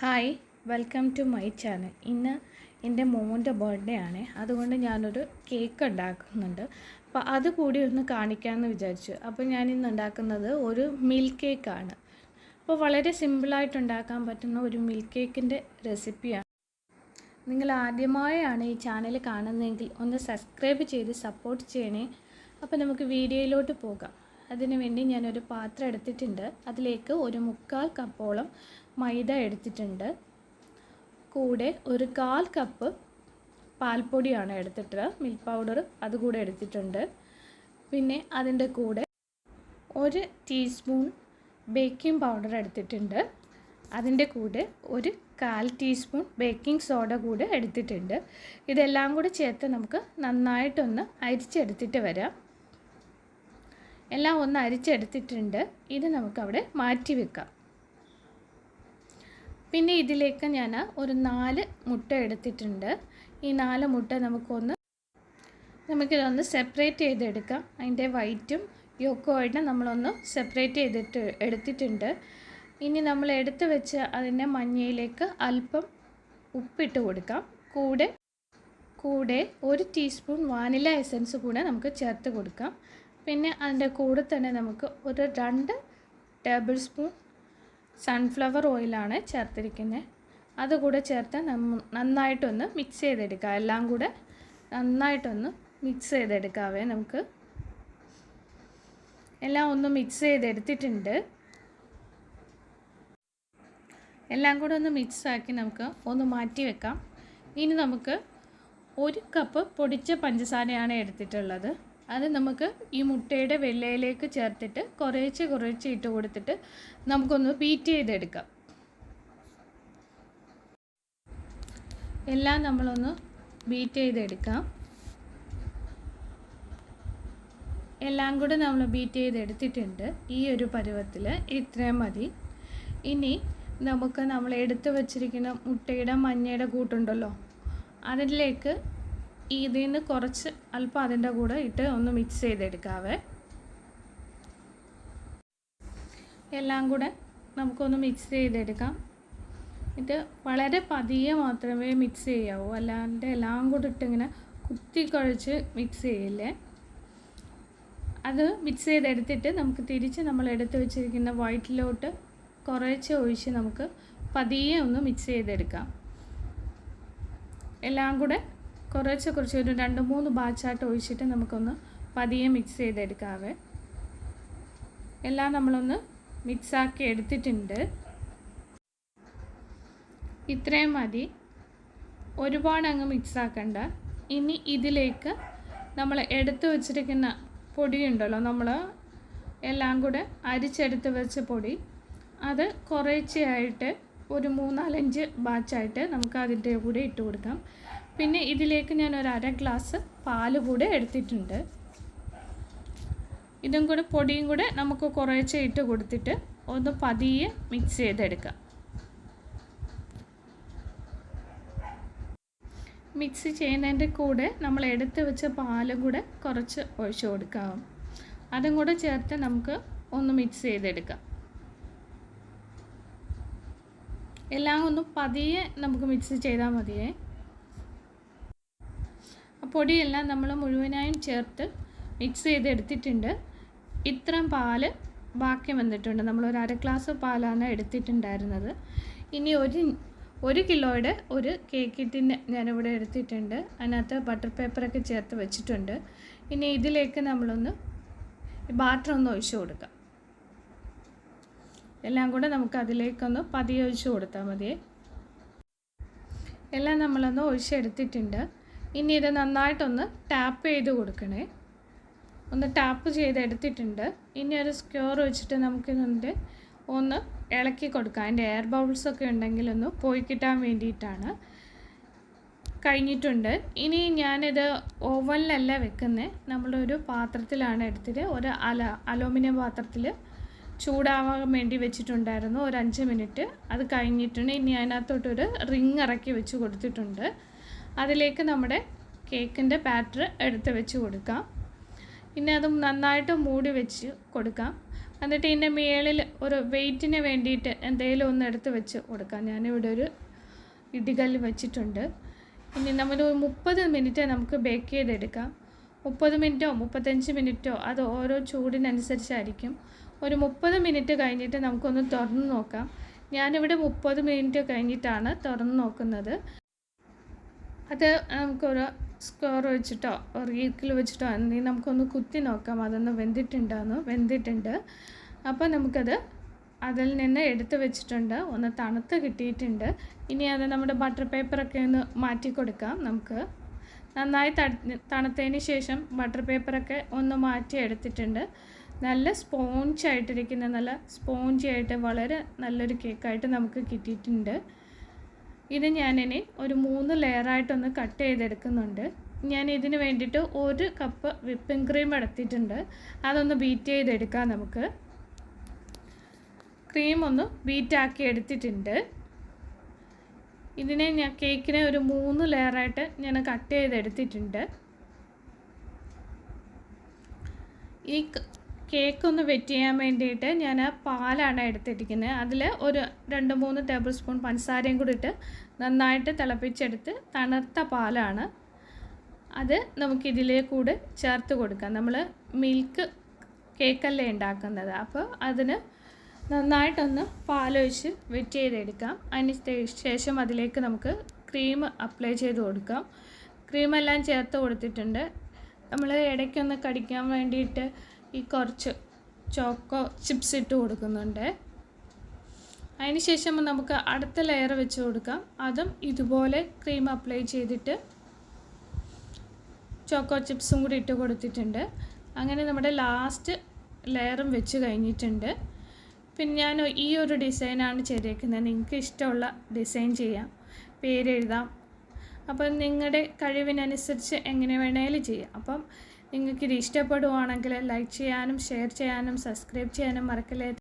Hi welcome to my channel ഇന്ന് എന്റെ മോന്റെ ബർത്ത്ഡേ ആണ്. അതുകൊണ്ട് ഞാനൊരു കേക്ക് ഉണ്ടാക്കുന്നുണ്ട്. അപ്പോൾ അത് കൂടി ഒന്ന് കാണിക്കാമെന്ന് വിചാരിച്ചു. അപ്പോൾ ഞാൻ ഇന്ന് ഉണ്ടാക്കുന്നത് ഒരു മിൽക്ക് കേക്കാണ് അപ്പോൾ വളരെ സിമ്പിളായിട്ട് ഉണ്ടാക്കാൻ പറ്റുന്ന ഒരു മിൽക്ക് കേക്കിന്റെ റെസിപ്പിയാണ് നിങ്ങൾ ആദ്യമായാണ് ഈ ചാനൽ കാണുന്നതെങ്കിൽ ഒന്ന് സബ്സ്ക്രൈബ് ചെയ്ത് സപ്പോർട്ട് ചെയ്യണേ. അപ്പോൾ നമുക്ക് വീഡിയോയിലോട്ട് പോകാം. അതിനുവേണ്ടി ഞാനൊരു പാത്രം എടുത്തിട്ടുണ്ട്. അതിലേക്ക് ഒരു മുക്കാൽ കപ്പോളം മൈദ എടുത്തിട്ടുണ്ട്. കൂടെ ഒരു കാൽ കപ്പ് പാൽപ്പൊടിയാണ് എടുത്തിട്ട് മിൽക്ക് പൗഡർ അതുകൂടെ എടുത്തിട്ടുണ്ട്. പിന്നെ അതിന്റെ കൂടെ ഒരു ടീസ്പൂൺ ബേക്കിംഗ് പൗഡർ എടുത്തിട്ടുണ്ട്. അതിന്റെ കൂടെ ഒരു കാൽ ടീസ്പൂൺ ബേക്കിംഗ് സോഡ കൂടെ എടുത്തിട്ടുണ്ട്. ഇതെല്ലാം കൂടി ചേർത്ത് നമുക്ക് നന്നായിട്ടൊന്ന് അരിച്ചെടുത്തിട്ട് വരാം. എല്ലാം ഒന്ന് അരിച്ചെടുത്തിട്ടുണ്ട്. ഇത് നമുക്കവിടെ മാറ്റി വെക്കാം. പിന്നെ ഇതിലേക്ക് ഞാൻ ഒരു നാല് മുട്ട എടുത്തിട്ടുണ്ട്. ഈ നാല് മുട്ട നമുക്കൊന്ന് നമുക്കിതൊന്ന് സെപ്പറേറ്റ് ചെയ്തെടുക്കാം. അതിന്റെ വൈറ്റും യോക്കുമായിട്ട് നമ്മളൊന്ന് സെപ്പറേറ്റ് ചെയ്തിട്ട് എടുത്തിട്ടുണ്ട്. ഇനി നമ്മൾ എടുത്ത് വെച്ച് അതിന്റെ മഞ്ഞയിലേക്ക് അല്പം ഉപ്പിട്ട് കൊടുക്കാം. കൂടെ കൂടെ ഒരു ടീസ്പൂൺ വാനില എസൻസ് കൂടെ നമുക്ക് ചേർത്ത് കൊടുക്കാം. പിന്നെ അതിന്റെ കൂടെ തന്നെ നമുക്ക് ഒരു രണ്ട് ടേബിൾ സ്പൂൺ സൺഫ്ലവർ ഓയിലാണ് ചേർത്തിരിക്കുന്നത് അതുകൂടെ ചേർത്ത് നന്നായിട്ടൊന്ന് മിക്സ് ചെയ്തെടുക്കുക എല്ലാം കൂടെ നന്നായിട്ടൊന്ന് മിക്സ് ചെയ്തെടുക്കാവേ നമുക്ക്. എല്ലാം ഒന്ന് മിക്സ് ചെയ്തെടുത്തിട്ടുണ്ട്. എല്ലാം കൂടെ ഒന്ന് മിക്സ് ആക്കി നമുക്ക് ഒന്ന് മാറ്റി വെക്കാം. ഇനി നമുക്ക് ഒരു കപ്പ് പൊടിച്ച പഞ്ചസാരയാണ് എടുത്തിട്ടുള്ളത്. അത് നമുക്ക് ഈ മുട്ടയുടെ വെള്ളയിലേക്ക് ചേർത്തിട്ട് കുറേശ്ശെ കുറേശ്ശെ ഇട്ട് കൊടുത്തിട്ട് നമുക്കൊന്ന് ബീറ്റ് ചെയ്തെടുക്കാം. എല്ലാം നമ്മളൊന്ന് ബീറ്റ് ചെയ്തെടുക്കാം. എല്ലാം കൂടെ നമ്മൾ ബീറ്റ് ചെയ്തെടുത്തിട്ടുണ്ട്. ഈ ഒരു പരുവത്തിൽ ഇത്രയും മതി. ഇനി നമുക്ക് നമ്മൾ എടുത്തു വച്ചിരിക്കുന്ന മുട്ടയുടെ മഞ്ഞയുടെ കൂട്ടുണ്ടല്ലോ അതിലേക്ക് ഇതിൽ നിന്ന് കുറച്ച് അല്പം അതിന്റെ കൂടെ ഇട്ട് ഒന്ന് മിക്സ് ചെയ്തെടുക്കാവേ. എല്ലാം കൂടെ നമുക്കൊന്ന് മിക്സ് ചെയ്തെടുക്കാം. ഇത് വളരെ പതിയെ മാത്രമേ മിക്സ് ചെയ്യാവൂ. അല്ലാണ്ട് എല്ലാം കൂടെ ഇട്ടിങ്ങനെ കുത്തി കുഴച്ച് മിക്സ് ചെയ്യില്ലേ? അത് മിക്സ് ചെയ്തെടുത്തിട്ട് നമുക്ക് തിരിച്ച് നമ്മൾ എടുത്ത് വെച്ചിരിക്കുന്ന വൈറ്റിലോട്ട് കുറേശ്ശെ ഒഴിച്ച് നമുക്ക് പതിയെ ഒന്ന് മിക്സ് ചെയ്തെടുക്കാം. എല്ലാം കൂടെ കുറച്ച് കുറച്ച് ഒരു രണ്ട് മൂന്ന് ബാച്ചായിട്ട് ഒഴിച്ചിട്ട് നമുക്കൊന്ന് പതിയെ മിക്സ് ചെയ്തെടുക്കാവേ. എല്ലാം നമ്മളൊന്ന് മിക്സാക്കി എടുത്തിട്ടുണ്ട്. ഇത്രയും മതി. ഒരുപാട് അങ്ങ് മിക്സാക്കണ്ട ഇനി ഇതിലേക്ക് നമ്മൾ എടുത്തു വച്ചിരിക്കുന്ന പൊടിയുണ്ടല്ലോ നമ്മൾ എല്ലാം കൂടെ അരിച്ചെടുത്ത് വെച്ച പൊടി അത് കുറേശ്ശെയായിട്ട് ഒരു മൂന്നാലഞ്ച് ബാച്ചായിട്ട് നമുക്ക് അതിന്റെ കൂടെ ഇട്ട് കൊടുക്കാം. പിന്നെ ഇതിലേക്ക് ഞാൻ ഒരു അര ഗ്ലാസ് പാൽ കൂടെ എടുത്തിട്ടുണ്ട്. ഇതും കൂടെ പൊടിയും കൂടെ നമുക്ക് കുറേശ്ശെ ഇട്ട് കൊടുത്തിട്ട് ഒന്ന് പതിയെ മിക്സ് ചെയ്തെടുക്കാം. മിക്സ് ചെയ്യുന്നതിന്റെ കൂടെ നമ്മൾ എടുത്ത് വെച്ച പാലും കൂടെ കുറച്ച് ഒഴിച്ചു കൊടുക്കാം. അതും കൂടെ ചേർത്ത് നമുക്ക് ഒന്ന് മിക്സ് ചെയ്തെടുക്കാം. എല്ലാം ഒന്ന് പതിയെ നമുക്ക് മിക്സ് ചെയ്താൽ മതിയേ. പൊടിയെല്ലാം നമ്മൾ മുഴുവനായും ചേർത്ത് മിക്സ് ചെയ്തെടുത്തിട്ടുണ്ട്. ഇത്രയും പാൽ ബാക്കി വന്നിട്ടുണ്ട്. നമ്മൾ ഒരു അര ഗ്ലാസ് പാലാണ് എടുത്തിട്ടുണ്ടായിരുന്നത്. ഇനി ഒരു ഒരു കിലോയുടെ ഒരു കേക്ക് ടിന് ഞാനിവിടെ എടുത്തിട്ടുണ്ട്. അതിനകത്ത് ബട്ടർ പേപ്പറൊക്കെ ചേർത്ത് വെച്ചിട്ടുണ്ട്. ഇനി ഇതിലേക്ക് നമ്മളൊന്ന് ബാറ്റർ ഒന്ന് ഒഴിച്ചു കൊടുക്കാം. എല്ലാം കൂടെ നമുക്ക് അതിലേക്കൊന്ന് പതിയെ കൊടുത്താൽ മതിയേ. എല്ലാം നമ്മളൊന്ന് ഒഴിച്ചെടുത്തിട്ടുണ്ട്. ഇനി ഇത് നന്നായിട്ടൊന്ന് ടാപ്പ് ചെയ്ത് കൊടുക്കണേ. ഒന്ന് ടാപ്പ് ചെയ്ത് എടുത്തിട്ടുണ്ട്. ഇനി ഒരു സ്ക്യൂർ വെച്ചിട്ട് നമുക്കിതിന്റെ ഒന്ന് ഇളക്കി കൊടുക്കാം. അതിന്റെ എയർ ബൗൾസൊക്കെ ഉണ്ടെങ്കിൽ ഒന്ന് പോയി കിട്ടാൻ വേണ്ടിയിട്ടാണ് കഴിഞ്ഞിട്ടുണ്ട്. ഇനി ഞാനിത് ഓവനിലല്ല വെക്കുന്നത് നമ്മളൊരു പാത്രത്തിലാണ് എടുത്തിട്ട് ഒരു അല അലൂമിനിയം പാത്രത്തിൽ ചൂടാവാൻ വേണ്ടി വെച്ചിട്ടുണ്ടായിരുന്നു. ഒരു അഞ്ച് മിനിറ്റ് അത് കഴിഞ്ഞിട്ടുണ്ട്. ഇനി അതിനകത്തോട്ടൊരു റിങ് ഇറക്കി വെച്ച് കൊടുത്തിട്ടുണ്ട്. അതിലേക്ക് നമ്മുടെ കേക്കിന്റെ ബാറ്റർ എടുത്ത് വെച്ച് കൊടുക്കാം. പിന്നെ അതും നന്നായിട്ട് മൂടി വെച്ച് കൊടുക്കാം. എന്നിട്ട് ഇതിന്റെ മേളിൽ ഒരു വെയിറ്റിന് വേണ്ടിയിട്ട് എന്തെങ്കിലും ഒന്ന് എടുത്ത് വെച്ച് കൊടുക്കാം. ഞാനിവിടെ ഒരു ഇടികല്ല് വെച്ചിട്ടുണ്ട്. ഇനി നമ്മൾ മുപ്പത് മിനിറ്റ് നമുക്ക് ബേക്ക് ചെയ്തെടുക്കാം. മുപ്പത് മിനിറ്റോ മുപ്പത്തഞ്ച് മിനിറ്റോ അത് ഓരോ ചൂടിനനുസരിച്ചായിരിക്കും. ഒരു മുപ്പത് മിനിറ്റ് കഴിഞ്ഞിട്ട് നമുക്കൊന്ന് തുറന്ന് നോക്കാം. ഞാനിവിടെ മുപ്പത് മിനിറ്റ് കഴിഞ്ഞിട്ടാണ് തുറന്ന് നോക്കുന്നത്. അത് നമുക്കൊരു സ്ക്വയർ വെച്ചിട്ടോ ഒരു റീക്കിൽ വെച്ചിട്ടോ എന്തെങ്കിലും നമുക്കൊന്ന് കുത്തി നോക്കാം. അതൊന്ന് വെന്തിട്ടുണ്ടോയെന്ന് വെന്തിട്ടുണ്ട്. അപ്പോൾ നമുക്കത് അതിൽ നിന്ന് എടുത്ത് വെച്ചിട്ടുണ്ട്. ഒന്ന് തണുത്ത് കിട്ടിയിട്ടുണ്ട്. ഇനി അത് നമ്മുടെ ബട്ടർ പേപ്പറൊക്കെ ഒന്ന് മാറ്റി കൊടുക്കാം നമുക്ക്. നന്നായി തണുത്തതിന് ശേഷം ബട്ടർ പേപ്പറൊക്കെ ഒന്ന് മാറ്റി എടുത്തിട്ടുണ്ട്. നല്ല സ്പോഞ്ച് ആയിട്ടിരിക്കുന്ന നല്ല സ്പോഞ്ചി ആയിട്ട് വളരെ നല്ലൊരു കേക്കായിട്ട് നമുക്ക് കിട്ടിയിട്ടുണ്ട്. ഇത് ഞാനിനി ഒരു മൂന്ന് ലെയറായിട്ടൊന്ന് കട്ട് ചെയ്തെടുക്കുന്നുണ്ട്. ഞാൻ ഇതിന് വേണ്ടിയിട്ട് ഒരു കപ്പ് വിപ്പിംഗ് ക്രീം എടുത്തിട്ടുണ്ട്. അതൊന്ന് ബീറ്റ് ചെയ്തെടുക്കാം നമുക്ക്. ക്രീം ഒന്ന് ബീറ്റാക്കി എടുത്തിട്ടുണ്ട്. ഇതിനെ ഞാൻ കേക്കിനെ ഒരു മൂന്ന് ലെയറായിട്ട് ഞാൻ കട്ട് ചെയ്തെടുത്തിട്ടുണ്ട്. ഈ കേക്ക് ഒന്ന് വെറ്റ് ചെയ്യാൻ വേണ്ടിയിട്ട് ഞാൻ പാലാണ് എടുത്തിരിക്കുന്നത്. അതിൽ ഒരു രണ്ട് മൂന്ന് ടേബിൾ സ്പൂൺ പഞ്ചസാരയും കൂടി ഇട്ട് നന്നായിട്ട് തിളപ്പിച്ചെടുത്ത് തണുത്ത പാലാണ് അത് നമുക്കിതിലേ കൂടെ ചേർത്ത് കൊടുക്കാം. നമ്മൾ മിൽക്ക് കേക്കല്ലേ ഉണ്ടാക്കുന്നത്. അപ്പോൾ അതിന് നന്നായിട്ടൊന്ന് പാലൊഴിച്ച് വെറ്റ് ചെയ്തെടുക്കാം അതിന് ശേഷം അതിലേക്ക് നമുക്ക് ക്രീം അപ്ലൈ ചെയ്ത് കൊടുക്കാം. ക്രീമെല്ലാം ചേർത്ത് കൊടുത്തിട്ടുണ്ട്. നമ്മൾ ഇടയ്ക്കൊന്ന് കടിക്കാൻ വേണ്ടിയിട്ട് ഈ കുറച്ച് ചോക്കോ ചിപ്സ് ഇട്ട് കൊടുക്കുന്നുണ്ട്. അതിന് ശേഷം നമുക്ക് അടുത്ത ലെയർ വെച്ച് കൊടുക്കാം. അതും ഇതുപോലെ ക്രീം അപ്ലൈ ചെയ്തിട്ട് ചോക്കോ ചിപ്സും കൂടി ഇട്ട് കൊടുത്തിട്ടുണ്ട്. അങ്ങനെ നമ്മുടെ ലാസ്റ്റ് ലെയറും വെച്ച് കഴിഞ്ഞിട്ടുണ്ട്. പിന്നെ ഞാൻ ഈ ഒരു ഡിസൈനാണ് ചെയ്തേക്കുന്നത്. നിങ്ങൾക്ക് ഇഷ്ടമുള്ള ഡിസൈൻ ചെയ്യാം. പേരെഴുതാം. അപ്പം നിങ്ങളുടെ കഴിവിനനുസരിച്ച് എങ്ങനെ വേണേലും ചെയ്യാം. അപ്പം നിങ്ങൾക്കിത് ഇഷ്ടപ്പെടുവാണെങ്കിൽ ലൈക്ക് ചെയ്യാനും ഷെയർ ചെയ്യാനും സബ്സ്ക്രൈബ് ചെയ്യാനും മറക്കല്ലേ.